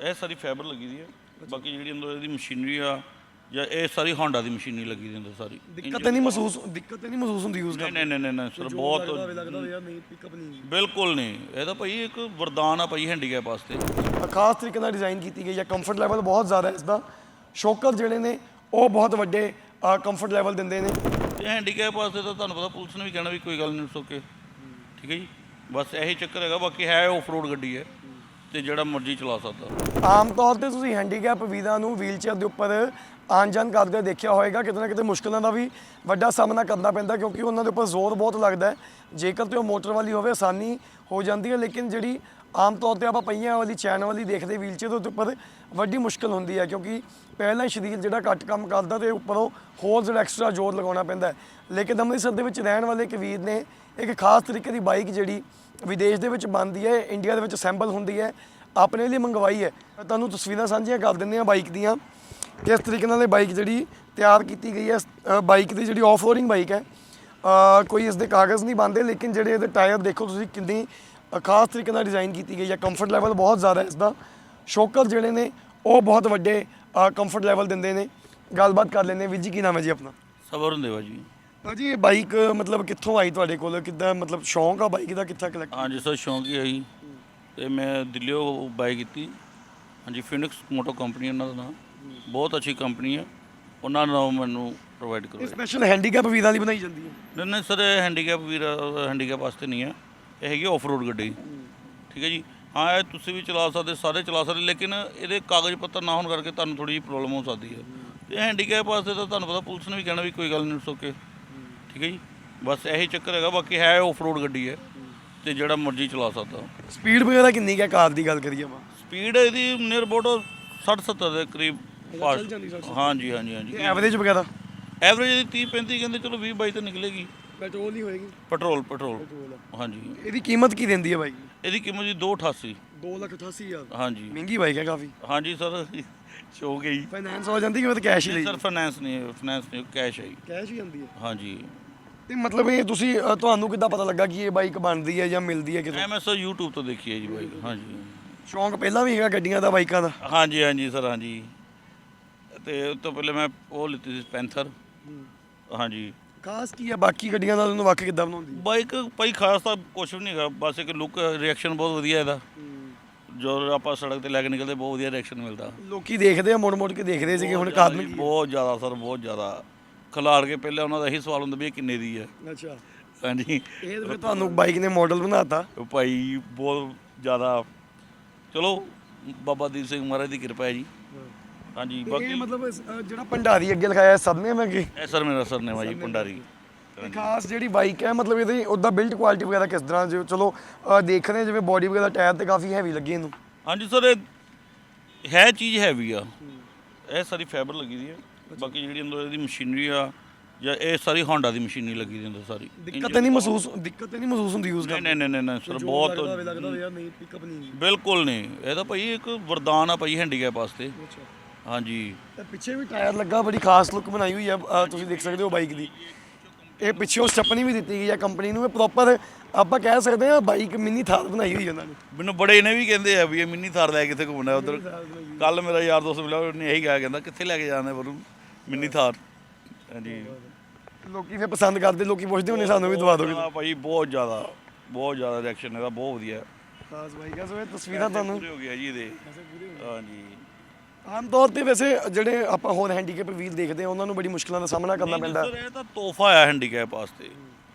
ਇਹ ਸਾਰੀ ਫਾਈਬਰ ਲੱਗੀ ਦੀ ਹੈ ਬਾਕੀ ਜਿਹੜੀ ਅੰਦਰ ਇਹਦੀ ਮਸ਼ੀਨਰੀ ਆ ਜਾਂ ਇਹ ਸਾਰੀ ਹੋਂਡਾ ਦੀ ਮਸ਼ੀਨਰੀ ਲੱਗੀ ਦੀ ਅੰਦਰ ਸਾਰੀ। ਦਿੱਕਤ ਤਾਂ ਨਹੀਂ ਮਹਿਸੂਸ ਦਿੱਕਤ ਤਾਂ ਨਹੀਂ ਮਹਿਸੂਸ ਹੁੰਦੀ ਯੂਜ਼ ਨਹੀਂ ਨਹੀਂ ਨਹੀਂ ਨਹੀਂ ਨਹੀਂ ਸਰ ਬਹੁਤ ਲੱਗਦਾ ਯਾਰ ਨਹੀਂ ਪਿਕਅਪ ਨਹੀਂ ਬਿਲਕੁਲ ਨਹੀਂ। ਇਹ ਤਾਂ ਭਾਈ ਇੱਕ ਵਰਦਾਨ ਆ ਭਾਈ ਹੈਂਡੀਕੈਪ ਵਾਸਤੇ। ਖਾਸ ਤਰੀਕੇ ਨਾਲ ਡਿਜ਼ਾਈਨ ਕੀਤੀ ਗਈ ਹੈ ਕੰਫਰਟ ਲੈਵਲ ਬਹੁਤ ਜ਼ਿਆਦਾ ਹੈ ਇਸ ਦਾ। ਸ਼ੋਕਰ ਜਿਹੜੇ ਨੇ ਉਹ ਬਹੁਤ ਵੱਡੇ ਕੰਫਰਟ ਲੈਵਲ ਦਿੰਦੇ ਨੇ। ਤੇ ਹੈਂਡੀਕੈਪ ਵਾਸਤੇ ਤਾਂ ਤੁਹਾਨੂੰ ਪਤਾ ਪੁਲਿਸ ਨੇ ਵੀ ਕਹਿਣਾ ਵੀ ਕੋਈ ਗੱਲ ਨਹੀਂ ਸੋਕੇ ਠੀਕ ਹੈ ਜੀ? ਬਸ ਇਹੀ ਚੱਕਰ ਹੈਗਾ ਬਾਕੀ ਹੈ ਆਫ ਰੋਡ ਗੱਡੀ ਹੈ। ਤੇ ਜਿਹੜਾ ਮਰਜ਼ੀ ਚਲਾ ਸਕਦਾ। ਆਮ ਤੌਰ ਤੇ ਤੁਸੀਂ ਹੈਂਡੀਕੈਪ ਵੀਰਾਂ ਨੂੰ ਵੀਲਚੇਅਰ ਦੇ ਉੱਪਰ ਆਉਣ ਜਾਣ ਕਰਦੇ ਦੇਖਿਆ ਹੋਵੇਗਾ ਕਿਤੇ ਨਾ ਕਿਤੇ ਮੁਸ਼ਕਲਾਂ ਦਾ ਵੀ ਵੱਡਾ ਸਾਹਮਣਾ ਕਰਨਾ ਪੈਂਦਾ, ਕਿਉਂਕਿ ਉਹਨਾਂ ਦੇ ਉੱਪਰ ਜ਼ੋਰ ਬਹੁਤ ਲੱਗਦਾ ਹੈ। ਜੇਕਰ ਤੇ ਉਹ ਮੋਟਰ ਵਾਲੀ ਹੋਵੇ, ਆਸਾਨੀ ਹੋ ਜਾਂਦੀ ਹੈ, ਲੇਕਿਨ ਜਿਹੜੀ ਆਮ ਤੌਰ ਤੇ ਆਪਾਂ ਪਹੀਆਂ ਵਾਲੀ, ਚੈਨ ਵਾਲੀ ਦੇਖਦੇ ਵੀਲਚੇਅਰ ਦੇ ਉੱਪਰ ਵੱਡੀ ਮੁਸ਼ਕਲ ਹੁੰਦੀ ਹੈ ਕਿਉਂਕਿ ਪਹਿਲਾਂ ਹੀ ਸਰੀਰ ਜਿਹੜਾ ਘੱਟ ਕੰਮ ਕਰਦਾ ਤੇ ਉੱਪਰੋਂ ਹੋਰ ਜਿਹੜਾ ਐਕਸਟਰਾ ਜ਼ੋਰ ਲਗਾਉਣਾ ਪੈਂਦਾ ਲੇਕਿਨ ਅੰਮ੍ਰਿਤਸਰ ਦੇ ਵਿੱਚ ਰਹਿਣ ਵਾਲੇ ਇੱਕ ਵੀਰ ਨੇ ਇੱਕ ਖਾਸ ਤਰੀਕੇ ਦੀ ਬਾਈਕ ਜਿਹੜੀ ਵਿਦੇਸ਼ ਦੇ ਵਿੱਚ ਬਣਦੀ ਹੈ, ਇੰਡੀਆ ਦੇ ਵਿੱਚ ਅਸੈਂਬਲ ਹੁੰਦੀ ਹੈ, ਆਪਣੇ ਲਈ ਮੰਗਵਾਈ ਹੈ। ਤੁਹਾਨੂੰ ਤਸਵੀਰਾਂ ਸਾਂਝੀਆਂ ਕਰ ਦਿੰਦੇ ਆ ਬਾਈਕ ਦੀਆਂ ਕਿਸ ਤਰੀਕੇ ਨਾਲ ਇਹ ਬਾਈਕ ਜਿਹੜੀ ਤਿਆਰ ਕੀਤੀ ਗਈ ਹੈ। ਬਾਈਕ ਦੀ ਜਿਹੜੀ ਆਫ ਰੋਡਿੰਗ ਬਾਈਕ ਹੈ ਕੋਈ ਇਸ ਦੇ ਕਾਗਜ਼ ਨਹੀਂ ਬੰਦੇ ਲੇਕਿਨ ਜਿਹੜੇ ਇਹਦੇ ਟਾਇਰ ਦੇਖੋ ਤੁਸੀਂ ਕਿੰਨੀ ਖਾਸ ਤਰੀਕੇ ਨਾਲ ਡਿਜ਼ਾਈਨ ਕੀਤੀ ਗਈ ਹੈ। ਕੰਫਰਟ ਲੈਵਲ ਬਹੁਤ ਜ਼ਿਆਦਾ ਹੈ ਇਸ ਦਾ। ਸ਼ੋਕਰ ਜਿਹੜੇ ਨੇ ਉਹ ਬਹੁਤ ਵੱਡੇ ਕੰਫਰਟ ਲੈਵਲ ਦਿੰਦੇ ਨੇ। ਗੱਲਬਾਤ ਕਰ ਲੈਂਦੇ। ਵੀਰ ਜੀ ਕੀ ਨਾਮ ਹੈ ਜੀ ਆਪਣਾ? ਸਬਰ ਹੁੰਦੇ ਵਾ ਜੀ ਭਾਜੀ ਇਹ ਬਾਈਕ ਮਤਲਬ ਕਿੱਥੋਂ ਆਈ ਤੁਹਾਡੇ ਕੋਲ? ਕਿੱਦਾਂ ਮਤਲਬ ਸ਼ੌਂਕ ਆ ਬਾਈਕ ਦਾ? ਕਿੱਥਾ ਕਲੈਕਟ ਹਾਂਜੀ ਸਰ ਸ਼ੌਂਕ ਹੀ ਆਈ ਤੇ ਮੈਂ ਦਿੱਲੀੋਂ ਬਾਈ ਕੀਤੀ। ਹਾਂਜੀ ਫਿਨਿਕਸ ਮੋਟੋ ਕੰਪਨੀ ਉਹਨਾਂ ਦਾ ਨਾਮ। ਬਹੁਤ ਅੱਛੀ ਕੰਪਨੀ ਹੈ। ਉਹਨਾਂ ਨੇ ਮੈਨੂੰ ਪ੍ਰੋਵਾਈਡ ਕਰਵਾਇਆ। ਸਪੈਸ਼ਲ ਹੈਂਡੀਕੈਪ ਵੀਰਾਂ ਲਈ ਬਣਾਈ ਜਾਂਦੀ ਹੈ। ਨਹੀਂ ਨਹੀਂ ਸਰ ਇਹ ਹੈਂਡੀਕੈਪ ਵੀਰ ਹੈਂਡੀਕੈਪ ਵਾਸਤੇ ਨਹੀਂ ਹੈ। ਇਹ ਹੈਗੀ ਆਫ ਰੋਡ ਗੱਡੀ। ਠੀਕ ਹੈ ਜੀ? ਹਾਂ ਇਹ ਤੁਸੀਂ ਵੀ ਚਲਾ ਸਕਦੇ ਸਾਰੇ ਚਲਾ ਸਕਦੇ ਲੇਕਿਨ ਇਹਦੇ ਕਾਗਜ਼ ਪੱਤਰ ਨਾ ਹੋਣ ਕਰਕੇ ਤੁਹਾਨੂੰ ਥੋੜੀ ਜਿਹੀ ਪ੍ਰੋਬਲਮ ਹੋ ਸਕਦੀ ਹੈ। ਤੇ ਹੈਂਡੀਕੈਪ ਵਾਸਤੇ ਤਾਂ ਤੁਹਾਨੂੰ ਪਤਾ ਪੁਲਿਸ ਨੇ ਵੀ ਕਹਿਣਾ ਵੀ ਕੋਈ ਗੱਲ ਨਹੀਂ ਸੋਕੇ ਠੀਕ ਹੈ ਜੀ? ਬਸ ਇਹੀ ਚੱਕਰ ਹੈਗਾ ਬਾਕੀ ਹੈ ਆਫ ਰੋਡ ਗੱਡੀ ਹੈ ਤੇ ਜਿਹੜਾ ਮਰਜ਼ੀ ਚਲਾ ਸਕਦਾ। ਸਪੀਡ ਵਗੈਰਾ ਕਿੰਨੀ ਕੁ ਹੈ? ਕਾਰ ਦੀ ਗੱਲ ਕਰੀਏ ਆਪਾਂ। ਸਪੀਡ ਇਹਦੀ ਨੀਅਰ ਅਬਾਊਟ 60 70 ਦੇ ਕਰੀਬ ਚੱਲ ਜਾਂਦੀ ਸੱਠ ਹਾਂਜੀ ਹਾਂਜੀ ਹਾਂਜੀ। ਐਵਰੇਜ ਵਗੈਰਾ? ਐਵਰੇਜ ਇਹਦੀ 30 35 ਕਹਿੰਦੇ ਚਲੋ 20 22 ਤਾਂ ਨਿਕਲੇਗੀ। ਪੈਟਰੋਲ ਹੀ ਹੋਏਗੀ। Petrol petrol. ਹਾਂਜੀ। ਇਹਦੀ ਕੀਮਤ ਕੀ ਦਿੰਦੀ ਹੈ ਬਾਈਕ ਇਹਦੀ ਕੀਮਤ ਜੀ 288 288000 ਹਾਂਜੀ। ਮਹਿੰਗੀ ਬਾਈਕ ਹੈ ਕਾਫੀ। ਹਾਂਜੀ ਸਰ ਸ਼ੋ ਗਈ ਫਾਈਨਾਂਸ ਹੋ ਜਾਂਦੀ ਕਿ ਫਿਰ ਕੈਸ਼ ਹੀ ਲਈ। ਸਰ ਫਾਈਨੈਂਸ ਨਹੀਂ ਫਾਈਨੈਂਸ ਨਹੀਂ ਕੈਸ਼ ਹੈ ਜੀ। ਕੈਸ਼ ਹੀ ਜਾਂਦੀ ਹੈ ਹਾਂਜੀ। ਤੇ ਮਤਲਬ ਇਹ ਤੁਸੀਂ ਅ, ਤੁਹਾਨੂੰ ਕਿੱਦਾਂ ਪਤਾ ਲੱਗਾ ਕਿ ਇਹ ਬਾਈਕ ਬਣਦੀ ਹੈ ਜਾਂ ਮਿਲਦੀ ਹੈ ਕਿਤੇ ਐਮਐਸ YouTube ਤੋਂ ਦੇਖੀ ਹੈ ਜੀ ਬਾਈ ਹਾਂਜੀ। ਸ਼ੌਂਕ ਪਹਿਲਾਂ ਵੀ ਹੈਗਾ ਗੱਡੀਆਂ ਦਾ ਬਾਈਕਾਂ ਦਾ? ਹਾਂਜੀ ਹਾਂਜੀ ਸਰ ਹਾਂਜੀ। ਤੇ ਉਸ ਤੋਂ ਪਹਿਲੇ ਮੈਂ ਉਹ ਲਿੱਤੀ ਸੀ ਪੈਂਥਰ ਹਾਂਜੀ। ਖਾਸ ਕੀ ਹੈ ਬਾਕੀ ਗੱਡੀਆਂ ਨਾਲ ਉਹਨੂੰ ਵੱਖ ਕਿੱਦਾਂ ਬਣਾਉਂਦੀ? ਹੈ ਬਾਈਕ ਭਾਈ ਖਾਸ ਤਾਂ ਕੁਝ ਵੀ ਨਹੀਂ ਹੈਗਾ। ਬਸ ਇੱਕ ਲੁੱਕ ਰਿਐਕਸ਼ਨ ਬਹੁਤ ਵਧੀਆ ਇਹਦਾ। ਜੋ ਆਪਾਂ ਸੜਕ ਤੇ ਲੈ ਕੇ ਨਿਕਲਦੇ ਬਹੁਤ ਵਧੀਆ ਰਿਐਕਸ਼ਨ ਮਿਲਦਾ। ਲੋਕੀ ਦੇਖਦੇ ਆ ਮੁੜ ਮੁੜ ਕੇ ਦੇਖਦੇ ਸੀਗੇ ਹੁਣ ਬਹੁਤ ਜ਼ਿਆਦਾ ਕਾਰਨ ਜੀ, ਕੀ ਬਹੁਤ ਜ਼ਿਆਦਾ ਸਰ ਬਹੁਤ ਜ਼ਿਆਦਾ। ਖਿਲਾੜ ਕੇ ਪਹਿਲਾਂ ਉਹਨਾਂ ਦਾ ਇਹੀ ਸਵਾਲ ਹੁੰਦਾ ਵੀ ਇਹ ਕਿੰਨੇ ਦੀ ਹੈ? ਅੱਛਾ। ਹਾਂਜੀ। ਇਹ ਫਿਰ ਤੁਹਾਨੂੰ ਬਾਈਕ ਨੇ ਮਾਡਲ ਬਣਾਤਾ। ਭਾਈ ਬਹੁਤ ਜ਼ਿਆਦਾ। ਚਲੋ ਬਾਬਾ ਦੀਪ ਸਿੰਘ ਮਹਾਰਾਜ ਦੀ ਕਿਰਪਾ ਹੈ ਜੀ। ਹਾਂਜੀ ਇਹ ਬਾਕੀ ਮਤਲਬ ਅ, ਜਿਹੜਾ ਭੰਡਾਰੀ ਅੱਗੇ ਲਿਖਾਇਆ ਸਦਨੇ ਮੈਂ ਕਿ ਇਹ ਸਰ ਮੇਰਾ ਸਰ ਨੇ ਭੰਡਾਰੀ। ਤੇ ਖਾਸ ਜਿਹੜੀ ਬਾਈਕ ਹੈ ਮਤਲਬ ਇਹਦੀ ਉਹਦਾ ਬਿਲਡ ਕੁਆਲਿਟੀ ਵਗੈਰਾ ਕਿਸ ਤਰ੍ਹਾਂ ਜੋ ਚਲੋ ਅ, ਦੇਖ ਰਹੇ ਹਾਂ ਜਿਵੇਂ ਬੋਡੀ ਵਗੈਰਾ ਟਾਇਰ ਤੇ ਕਾਫੀ ਹੈਵੀ ਲੱਗੇ ਇਹਨੂੰ। ਹਾਂਜੀ ਸਰ ਇਹ ਹੈ ਚੀਜ਼ ਹੈਵੀ ਆ। ਇਹ ਸਾਰੀ ਫਾਈਬਰ ਲੱਗੀ ਦੀ ਹੈ। ਬਾਕੀ ਜਿਹੜੀ ਅੰਦਰ ਇਹਦੀ ਮਸ਼ੀਨਰੀ ਆ ਜਾਂ ਇਹ ਸਾਰੀ ਹੋਂਡਾ ਦੀ ਮਸ਼ੀਨਰੀ ਲੱਗੀ ਦੀ ਅੰਦਰ ਸਾਰੀ। ਦਿੱਕਤ ਤਾਂ ਨਹੀਂ ਮਹਿਸੂਸ ਦਿੱਕਤ ਤਾਂ ਨਹੀਂ ਮਹਿਸੂਸ ਹੁੰਦੀ ਯੂਜ਼ ਨਹੀਂ ਨਹੀਂ ਨਹੀਂ ਨਹੀਂ ਨਹੀਂ ਸਰ ਬਹੁਤ ਲੱਗਦਾ ਯਾਰ ਨਹੀਂ ਪਿਕਅਪ ਨਹੀਂ। ਬਿਲਕੁਲ ਨਹੀਂ। ਇਹ ਤਾਂ ਭਾਈ ਇੱਕ ਵਰਦਾਨ ਆ ਭਾਈ ਹੈਂਡੀਕੈਪ ਵਾਸਤੇ। ਅੱਛਾ। ਹਾਂਜੀ। ਤੇ ਪਿੱਛੇ ਵੀ ਟਾਇਰ ਲੱਗਾ ਬੜੀ ਖਾਸ ਲੁੱਕ ਬਣਾਈ ਹੋਈ ਅ, ਤੁਸੀਂ ਦੇਖ ਸਕਦੇ ਹੋ ਬਾਈਕ ਦੀ। ਇਹ ਪਿੱਛੇ ਉਹ ਸਟੈਪਨੀ ਵੀ ਦਿੱਤੀ ਗਈ ਹੈ ਕੰਪਨੀ ਨੂੰ ਇਹ ਪ੍ਰੋਪਰ ਆਪਾਂ ਕਹਿ ਸਕਦੇ ਹਾਂ ਬਾਈਕ ਮਿੰਨੀ ਥਾਰ ਬਣਾਈ ਹੋਈ ਉਹਨਾਂ ਨੇ। ਮੈਨੂੰ ਬੜੇ ਇਹਨੇ ਵੀ ਕਹਿੰਦੇ ਆ ਵੀ ਇਹ ਮਿੰਨੀ ਥਾਰ ਲੈ ਕੇ ਕਿੱਥੇ ਘੁੰਮਣਾ ਉਧਰ। ਕੱਲ ਮੇਰਾ ਯਾਰ ਦੋਸਤ ਮਿਲਿਆ ਉਹਨੇ ਇਹੀ ਕਿਹਾ ਕਹਿੰਦਾ ਕਿੱਥੇ ਲੈ ਕੇ ਜਾਣਾ ਬਰੂ ਮਿੰਨੀ ਥਾਰ ਹਾਂਜੀ। ਲੋਕੀ ਫਿਰ ਪਸੰਦ ਕਰਦੇ ਲੋਕੀ ਪੁੱਛਦੇ ਹੁੰਦੇ ਸਾਨੂੰ ਵੀ ਦਵਾ ਦਿਓ ਹਾਂ ਭਾਈ ਬਹੁਤ ਜ਼ਿਆਦਾ ਬਹੁਤ ਜ਼ਿਆਦਾ ਰਿਐਕਸ਼ਨ ਇਹਦਾ ਬਹੁਤ ਵਧੀਆ। ਖਾਸ ਬਾਈਕ ਆ ਸੋ ਇਹ ਤਸਵੀਰਾਂ ਤੁਹਾਨੂੰ ਪੂਰੇ ਹੋ ਗਿਆ ਜੀ ਇਹਦੇ। ਹਾਂਜੀ। ਆਮ ਤੌਰ ਤੇ ਵੈਸੇ ਜਿਹੜੇ ਆਪਾਂ ਹੋਰ ਹੈਂਡੀਕੈਪ ਵੀਲ ਦੇਖਦੇ ਆ ਉਹਨਾਂ ਨੂੰ ਬੜੀ ਮੁਸ਼ਕਲਾਂ ਦਾ ਸਾਹਮਣਾ ਕਰਨਾ ਪੈਂਦਾ। ਸਰ ਇਹ ਤਾਂ ਤੋਹਫਾ ਆ ਹੈਂਡੀਕੈਪ ਵਾਸਤੇ।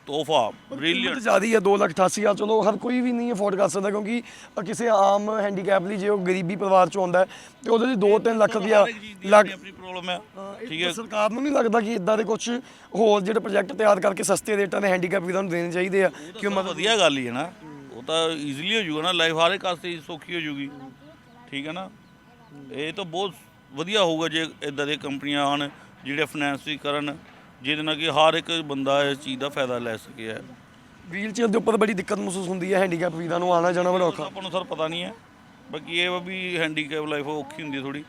ਤੋਹਫਾ ਬ੍ਰਿਲੀਅੰਟ ਜ਼ਿਆਦੀ ਹੈ 2,88,000 ਚਲੋ ਹਰ ਕੋਈ ਵੀ ਨਹੀਂ ਅਫੋਰਡ ਕਰ ਸਕਦਾ ਕਿਉਂਕਿ ਕਿਸੇ ਆਮ ਹੈਂਡੀਕੈਪ ਲਈ ਜੇ ਉਹ ਗਰੀਬੀ ਪਰਿਵਾਰ ਚੋਂ ਆਉਂਦਾ ਤੇ ਉਹਦੇ ਲਈ 2-3 ਲੱਖ ਰੁਪਇਆ ਲੱਗ ਆਪਣੀ ਪ੍ਰੋਬਲਮ ਹੈ ਠੀਕ ਹੈ। ਸਰਕਾਰ ਨੂੰ ਨਹੀਂ ਲੱਗਦਾ ਕਿ ਇਦਾਂ ਦੇ ਕੁਝ ਹੋਰ ਜਿਹੜੇ ਪ੍ਰੋਜੈਕਟ ਤਿਆਰ ਕਰਕੇ ਸਸਤੇ ਰੇਟਾਂ ਦੇ ਹੈਂਡੀਕੈਪ ਵੀਰਾਂ ਨੂੰ ਦੇਣੇ ਚਾਹੀਦੇ ਆ ਕਿ ਮਤਲਬ ਵਧੀਆ ਗੱਲ ਹੀ ਹੈ ਨਾ। ਉਹ ਤਾਂ ਈਜ਼ੀਲੀ ਹੋ ਜਾਊਗਾ ਨਾ ਲਾਈਫ ਹਰ ਇੱਕ ਵਾਸਤੇ ਸੌਖੀ ਹੋ ਜਾਊਗੀ ਠੀਕ ਹੈ ਨਾ? ਇਹ ਤਾਂ ਬਹੁਤ ਵਧੀਆ ਹੋਊਗਾ ਜੇ ਇਦਾਂ ਦੀਆਂ ਕੰਪਨੀਆਂ ਆਉਣ ਜਿਹੜੇ ਫਾਈਨੈਂਸ ਵੀ ਕਰਨ ਜਿਹਦੇ ਨਾਲ ਕਿ ਹਰ ਇੱਕ ਬੰਦਾ ਇਸ ਚੀਜ਼ ਦਾ ਫਾਇਦਾ ਲੈ ਸਕੇ ਹੈ ਵੀਲ ਚੇਅਰ ਦੇ ਉੱਪਰ ਬੜੀ ਦਿੱਕਤ ਮਹਿਸੂਸ ਹੁੰਦੀ ਹੈ ਹੈਂਡੀਕੈਪ ਵੀਰਾਂ ਨੂੰ ਆਣਾ ਜਾਣਾ ਬੜਾ ਔਖਾ। ਆਪਾਂ ਨੂੰ ਸਰ ਪਤਾ ਨਹੀਂ ਹੈ ਬਾਕੀ ਇਹ ਵਾ ਵੀ ਹੈਂਡੀਕੈਪ ਲਾਈਫ ਔਖੀ ਹੁੰਦੀ ਥੋੜੀ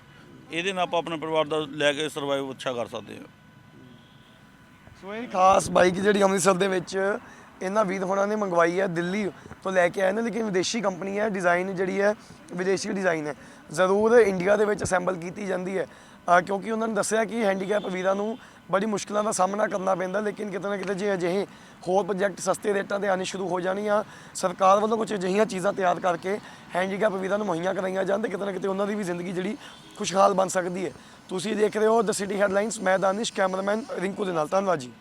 ਇਹਦੇ ਨਾਲ ਆਪਾਂ ਆਪਣੇ ਪਰਿਵਾਰ ਦਾ ਲੈ ਕੇ ਸਰਵਾਈਵ ਅੱਛਾ ਕਰ ਸਕਦੇ ਹਾਂ। ਸੋ ਇਹ ਖਾਸ ਬਾਈਕ ਜਿਹੜੀ ਅੰਮ੍ਰਿਤਸਰ ਦੇ ਵਿੱਚ ਇਹਨਾਂ ਵੀਰ ਹੋਣਾ ਨੇ ਮੰਗਵਾਈ ਹੈ ਦਿੱਲੀ ਤੋਂ ਲੈ ਕੇ ਆਏ ਨੇ ਲੇਕਿਨ ਵਿਦੇਸ਼ੀ ਕੰਪਨੀ ਹੈ ਡਿਜ਼ਾਈਨ ਜਿਹੜੀ ਹੈ ਵਿਦੇਸ਼ੀ ਡਿਜ਼ਾਈਨ ਹੈ। ਜ਼ਰੂਰ ਇੰਡੀਆ ਦੇ ਵਿੱਚ ਅਸੈਂਬਲ ਕੀਤੀ ਜਾਂਦੀ ਹੈ। ਕਿਉਂਕਿ ਉਹਨਾਂ ਨੇ ਦੱਸਿਆ ਕਿ ਹੈਂਡੀਕੈਪ ਵੀਰਾਂ ਨੂੰ ਬੜੀ ਮੁਸ਼ਕਲਾਂ ਦਾ ਸਾਹਮਣਾ ਕਰਨਾ ਪੈਂਦਾ, ਲੇਕਿਨ ਕਿਤੇ ਨਾ ਕਿਤੇ ਜੇ ਅਜਿਹੇ ਹੋਰ ਪ੍ਰੋਜੈਕਟ ਸਸਤੇ ਰੇਟਾਂ ਤੇ ਆਉਣੇ ਸ਼ੁਰੂ ਹੋ ਜਾਣੀਆਂ, ਸਰਕਾਰ ਵੱਲੋਂ ਕੁਝ ਅਜਿਹੀਆਂ ਚੀਜ਼ਾਂ ਤਿਆਰ ਕਰਕੇ ਹੈਂਡੀਕੈਪ ਵੀਰਾਂ ਨੂੰ ਮੁਹੱਈਆ ਕਰਾਈਆਂ ਜਾਣ ਤੇ ਕਿਤੇ ਨਾ ਕਿਤੇ ਉਹਨਾਂ ਦੀ ਵੀ ਜ਼ਿੰਦਗੀ ਜਿਹੜੀ ਖੁਸ਼ਹਾਲ ਬਣ ਸਕਦੀ ਹੈ। ਤੁਸੀਂ ਦੇਖ ਰਹੇ ਹੋ ਦ ਸਿਟੀ ਹੈਡਲਾਈਨਸ ਮੈਂ ਦਾਨਿਸ਼, ਕੈਮਰਾਮੈਨ ਰਿੰਕੂ ਦੇ ਨਾਲ, ਧੰਨਵਾਦ ਜੀ।